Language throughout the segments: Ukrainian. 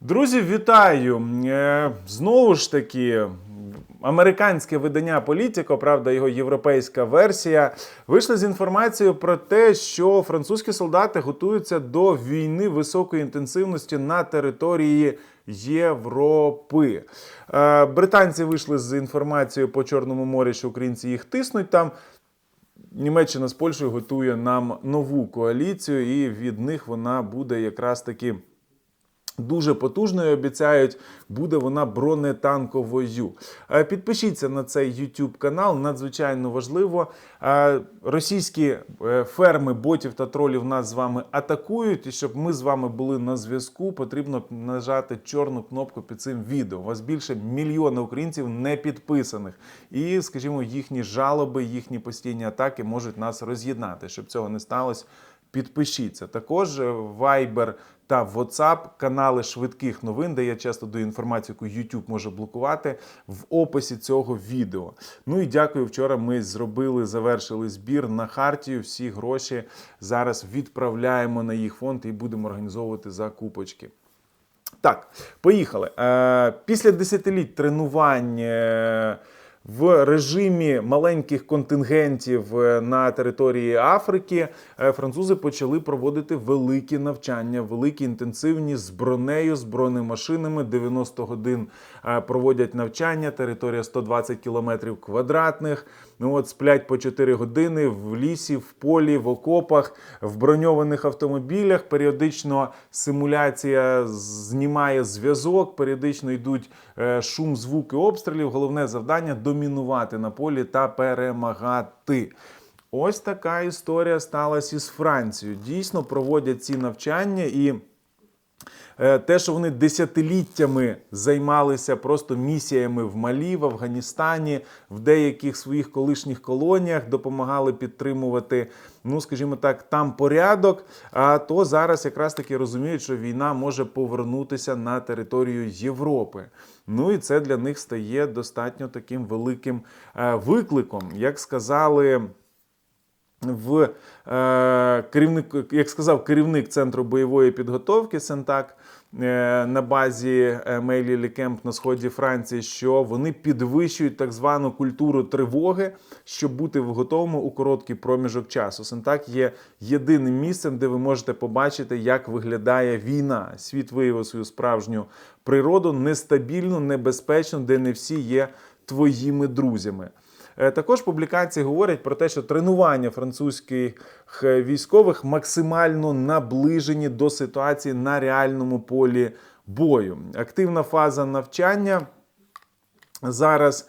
Друзі, вітаю! Е, Знову ж таки, американське видання Політіко, правда, його європейська версія, вийшли з інформацією про те, що французькі солдати готуються до війни високої інтенсивності на території Європи. Е, Британці вийшли з інформацією по Чорному морі, що українці їх тиснуть там. Німеччина з Польщею готує нам нову коаліцію, і від них вона буде якраз таки. Дуже потужною обіцяють, буде вона бронетанковою. Е, Підпишіться на цей YouTube канал, надзвичайно важливо. Е, Російські е, ферми ботів та тролів нас з вами атакують. І щоб ми з вами були на зв'язку, потрібно нажати чорну кнопку під цим відео. У вас більше мільйона українців не підписаних. І, скажімо, їхні жалоби, їхні постійні атаки можуть нас роз'єднати. Щоб цього не сталося, підпишіться. Також Viber та WhatsApp, канали швидких новин, де я часто даю інформацію, яку YouTube може блокувати в описі цього відео. Ну і дякую. Вчора ми зробили, завершили збір на хартію. Всі гроші зараз відправляємо на їх фонд і будемо організовувати закупочки. Так, поїхали. Е, Після десятиліть тренувань. В режимі маленьких контингентів е, на території Африки е, французи почали проводити великі навчання, великі інтенсивні з бронею, з бронемашинами. 90 годин е, проводять навчання. Територія 120 кілометрів квадратних. Ну от сплять по 4 години в лісі, в полі, в окопах, в броньованих автомобілях. Періодично симуляція знімає зв'язок, періодично йдуть шум, звуки обстрілів. Головне завдання домінувати на полі та перемагати. Ось така історія сталася із Францією. Дійсно проводять ці навчання і. Е, Те, що вони десятиліттями займалися просто місіями в Малі, в Афганістані, в деяких своїх колишніх колоніях, допомагали підтримувати, ну скажімо так, там порядок. А то зараз якраз таки розуміють, що війна може повернутися на територію Європи. Ну і це для них стає достатньо таким великим е, викликом, як сказали в е, керівник, як сказав керівник центру бойової підготовки Сентак е, на базі е, Мейлі Лікемп на сході Франції, що вони підвищують так звану культуру тривоги, щоб бути готовими у короткий проміжок часу. Сентак є єдиним місцем, де ви можете побачити, як виглядає війна. Світ виявив свою справжню природу, нестабільну, небезпечну, де не всі є твоїми друзями. Е, Також публікації говорять про те, що тренування французьких е, військових максимально наближені до ситуації на реальному полі бою. Активна фаза навчання зараз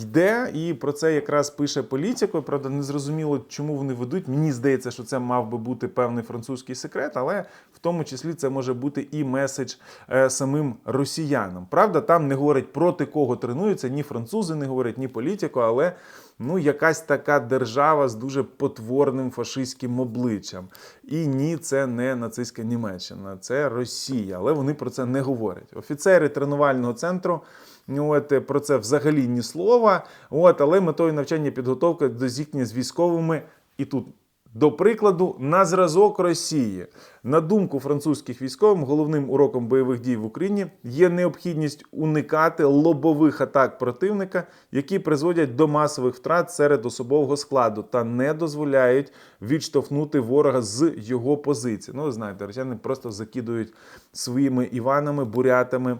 йде, і про це якраз пише політико. Правда, не зрозуміло, чому вони ведуть. Мені здається, що це мав би бути певний французький секрет, але в тому числі це може бути і меседж е, самим росіянам. Правда, там не говорять проти кого тренуються, ні французи не говорять, ні політико, але ну якась така держава з дуже потворним фашистським обличчям. І ні, це не нацистська Німеччина, це Росія. Але вони про це не говорять. Офіцери тренувального центру. От про це взагалі ні слова. От, але метою навчання підготовка до зіткнення з військовими і тут. До прикладу, на зразок Росії, на думку французьких військових, головним уроком бойових дій в Україні є необхідність уникати лобових атак противника, які призводять до масових втрат серед особового складу та не дозволяють відштовхнути ворога з його позиції. Ну, ви знаєте, росіяни просто закидують своїми іванами, бурятами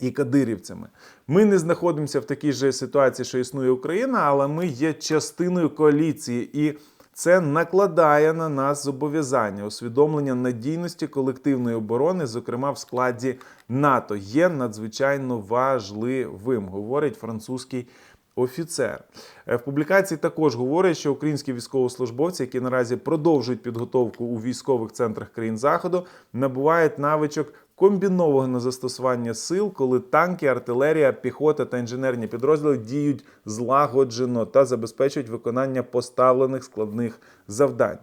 і кадирівцями. Ми не знаходимося в такій же ситуації, що існує Україна, але ми є частиною коаліції, і це накладає на нас зобов'язання, усвідомлення надійності колективної оборони, зокрема в складі НАТО, є надзвичайно важливим, говорить французький. Офіцер Е, в публікації також говорять, що українські військовослужбовці, які наразі продовжують підготовку у військових центрах країн заходу, набувають навичок комбінованого застосування сил, коли танки, артилерія, піхота та інженерні підрозділи діють злагоджено та забезпечують виконання поставлених складних завдань.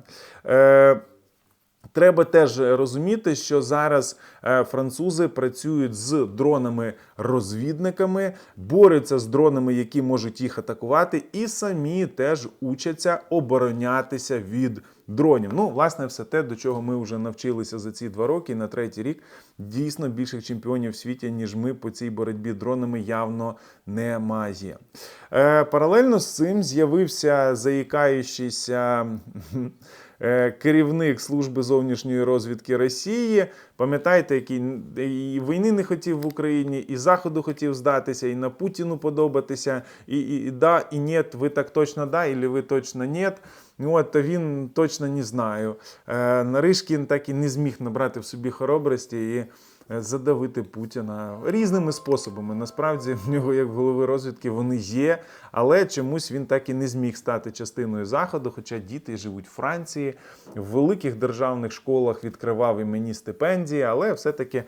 Е, Треба теж розуміти, що зараз е, французи працюють з дронами-розвідниками, борються з дронами, які можуть їх атакувати, і самі теж учаться оборонятися від дронів. Ну, власне, все те, до чого ми вже навчилися за ці два роки. На третій рік дійсно більших чемпіонів в світі, ніж ми по цій боротьбі дронами явно немає. Е, паралельно з цим з'явився заїкаючийся. Е, Керівник служби зовнішньої розвідки Росії, пам'ятаєте, який і війни не хотів в Україні, і Заходу хотів здатися, і на Путіну подобатися, і, і, і да, і ні, ви так точно да, і ви точно ні. Ну, От, то він точно не знаю. Е, Наришкін так і не зміг набрати в собі хоробрості і задавити Путіна різними способами. Насправді, в нього, як голови розвідки, вони є, але чомусь він так і не зміг стати частиною Заходу. Хоча діти живуть в Франції, в великих державних школах відкривав імені стипендії, але все-таки.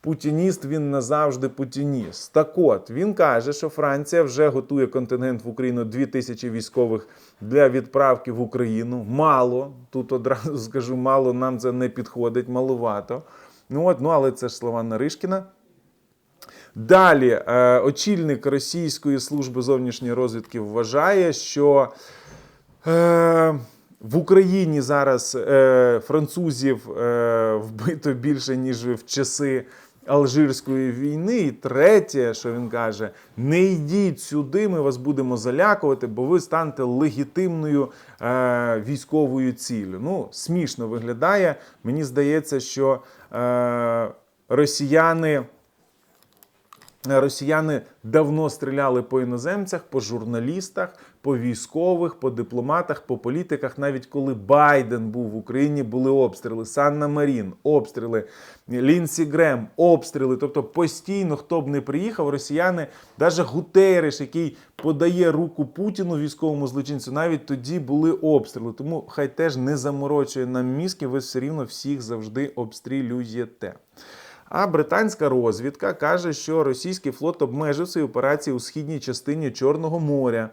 Путініст він назавжди путініст. Так от він каже, що Франція вже готує контингент в Україну 2000 військових для відправки в Україну. Мало тут одразу скажу, мало нам це не підходить, малувато. Ну от, ну але це ж слова Наришкіна. Далі, е, очільник Російської служби зовнішньої розвідки вважає, що е, в Україні зараз е, французів вбито більше, ніж в часи Алжирської війни. І третє, що він каже: не йдіть сюди, ми вас будемо залякувати, бо ви станете легітимною військовою ціллю. Ну, смішно виглядає. Мені здається, що росіяни. Росіяни давно стріляли по іноземцях, по журналістах, по військових, по дипломатах, по політиках. Навіть коли Байден був в Україні, були обстріли. Санна Марін, обстріли, Лінсі Грем, обстріли. Тобто постійно, хто б не приїхав, росіяни, навіть Гутереш, який подає руку Путіну, військовому злочинцю, навіть тоді були обстріли. Тому хай теж не заморочує нам мізки, ви все рівно всіх завжди обстрілюєте. А британська розвідка каже, що російський флот обмежив свої операції у східній частині Чорного моря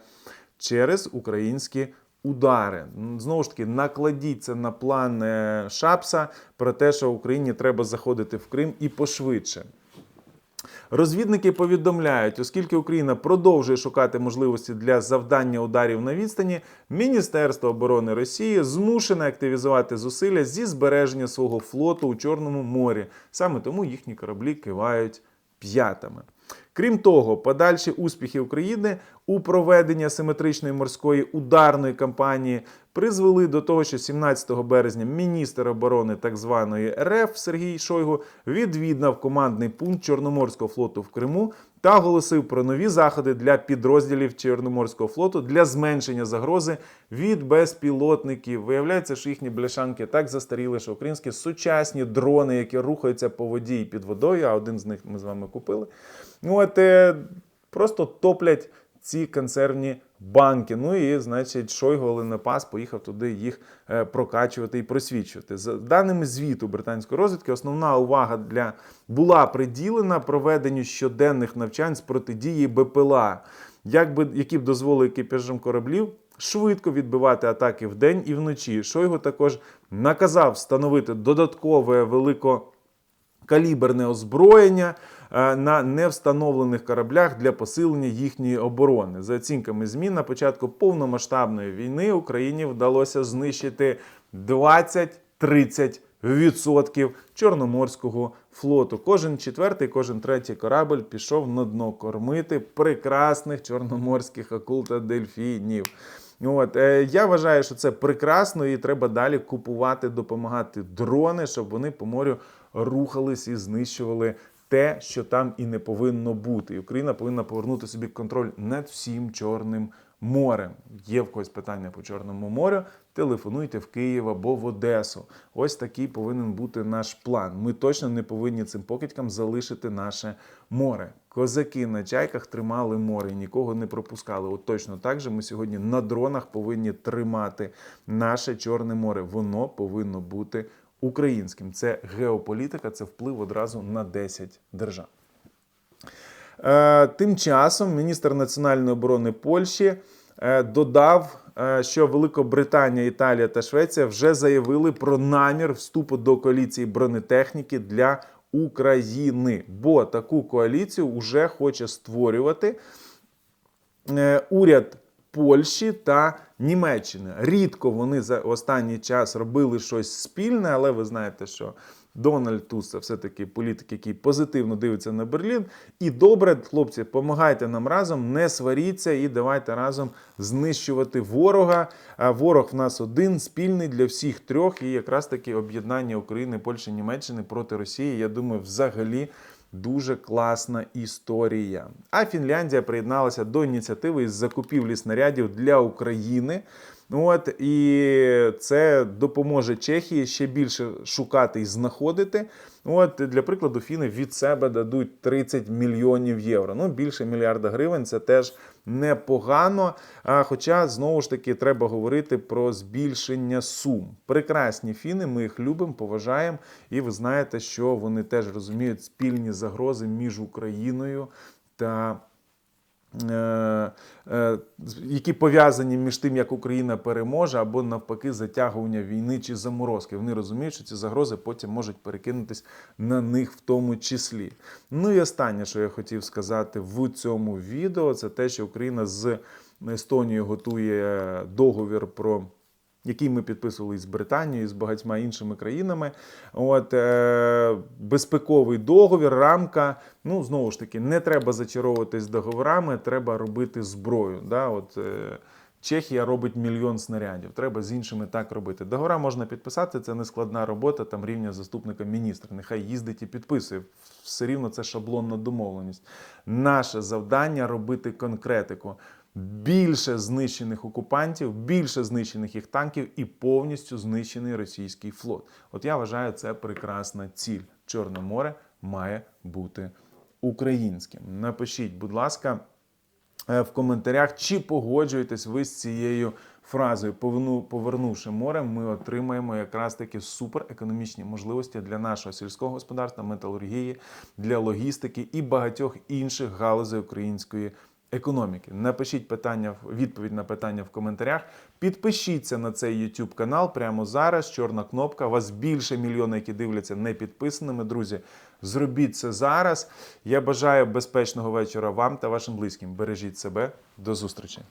через українські удари. Знову ж таки, накладіть це на план е, Шапса про те, що Україні треба заходити в Крим і пошвидше. Розвідники повідомляють, оскільки Україна продовжує шукати можливості для завдання ударів на відстані, Міністерство оборони Росії змушене активізувати зусилля зі збереження свого флоту у Чорному морі. Саме тому їхні кораблі кивають п'ятами. Крім того, подальші успіхи України у проведенні асиметричної морської ударної кампанії призвели до того, що 17 березня міністр оборони так званої РФ Сергій Шойгу відвідав командний пункт Чорноморського флоту в Криму та оголосив про нові заходи для підрозділів Чорноморського флоту для зменшення загрози від безпілотників. Виявляється, що їхні бляшанки так застаріли, що українські сучасні дрони, які рухаються по воді і під водою, а один з них ми з вами купили. Ну, от е, просто топлять ці консервні банки. Ну і, значить, Шойгу Оленепас поїхав туди їх е, прокачувати і просвічувати. За даними звіту британської розвідки, основна увага для була приділена проведенню щоденних навчань з протидії БПЛА, як би, які б дозволили екіпажам кораблів. Швидко відбивати атаки вдень і вночі. Шойгу також наказав встановити додаткове велико каліберне озброєння е, на невстановлених кораблях для посилення їхньої оборони. За оцінками ЗМІ, на початку повномасштабної війни Україні вдалося знищити 20-30 відсотків Чорноморського флоту. Кожен четвертий, кожен третій корабль пішов на дно кормити прекрасних чорноморських акул та дельфінів. От е, я вважаю, що це прекрасно, і треба далі купувати, допомагати дрони, щоб вони по морю рухались і знищували те, що там і не повинно бути. І Україна повинна повернути собі контроль над всім Чорним морем. Є в когось питання по Чорному морю. Телефонуйте в Київ або в Одесу. Ось такий повинен бути наш план. Ми точно не повинні цим покидькам залишити наше море. Козаки на чайках тримали море, і нікого не пропускали. От точно так же ми сьогодні на дронах повинні тримати наше Чорне море. Воно повинно бути українським. Це геополітика, це вплив одразу на 10 держав. Е, Тим часом міністр національної оборони Польщі е, додав е, що Великобританія, Італія та Швеція вже заявили про намір вступу до коаліції бронетехніки для України, бо таку коаліцію вже хоче створювати уряд Польщі та Німеччини. Рідко вони за останній час робили щось спільне, але ви знаєте, що Дональд Туск це все-таки політик, який позитивно дивиться на Берлін. І добре, хлопці, допомагайте нам разом, не сваріться і давайте разом знищувати ворога. А ворог в нас один спільний для всіх трьох. І якраз таки об'єднання України, Польщі, Німеччини проти Росії. Я думаю, взагалі. Дуже класна історія. А Фінляндія приєдналася до ініціативи із закупівлі снарядів для України. От і це допоможе Чехії ще більше шукати і знаходити. От для прикладу, фіни від себе дадуть 30 мільйонів євро. Ну більше мільярда гривень. Це теж непогано. А хоча знову ж таки треба говорити про збільшення сум. Прекрасні фіни, ми їх любимо, поважаємо, і ви знаєте, що вони теж розуміють спільні загрози між Україною та. Е, е, Які пов'язані між тим, як Україна переможе, або навпаки затягування війни чи заморозки. Вони розуміють, що ці загрози потім можуть перекинутись на них в тому числі. Ну і останнє, що я хотів сказати в цьому відео, це те, що Україна з Естонією готує договір про який ми підписували з Британією, з багатьма іншими країнами. От е, безпековий договір, рамка. Ну знову ж таки, не треба зачаровуватись договорами, треба робити зброю. Да? От, е, Чехія робить мільйон снарядів. Треба з іншими так робити. Договора можна підписати, це не складна робота там рівня заступника міністра. Нехай їздить і підписує. Все рівно це шаблонна домовленість. Наше завдання робити конкретику. Більше знищених окупантів, більше знищених їх танків і повністю знищений російський флот. От я вважаю, це прекрасна ціль. Чорне море має бути українським. Напишіть, будь ласка, е, в коментарях, чи погоджуєтесь ви з цією фразою. Повернувши море, ми отримаємо якраз таки суперекономічні можливості для нашого сільського господарства, металургії, для логістики і багатьох інших галузей української економіки. Напишіть питання, відповідь на питання в коментарях. Підпишіться на цей YouTube канал прямо зараз. Чорна кнопка. Вас більше мільйона, які дивляться не підписаними. Друзі, зробіть це зараз. Я бажаю безпечного вечора вам та вашим близьким. Бережіть себе. До зустрічі.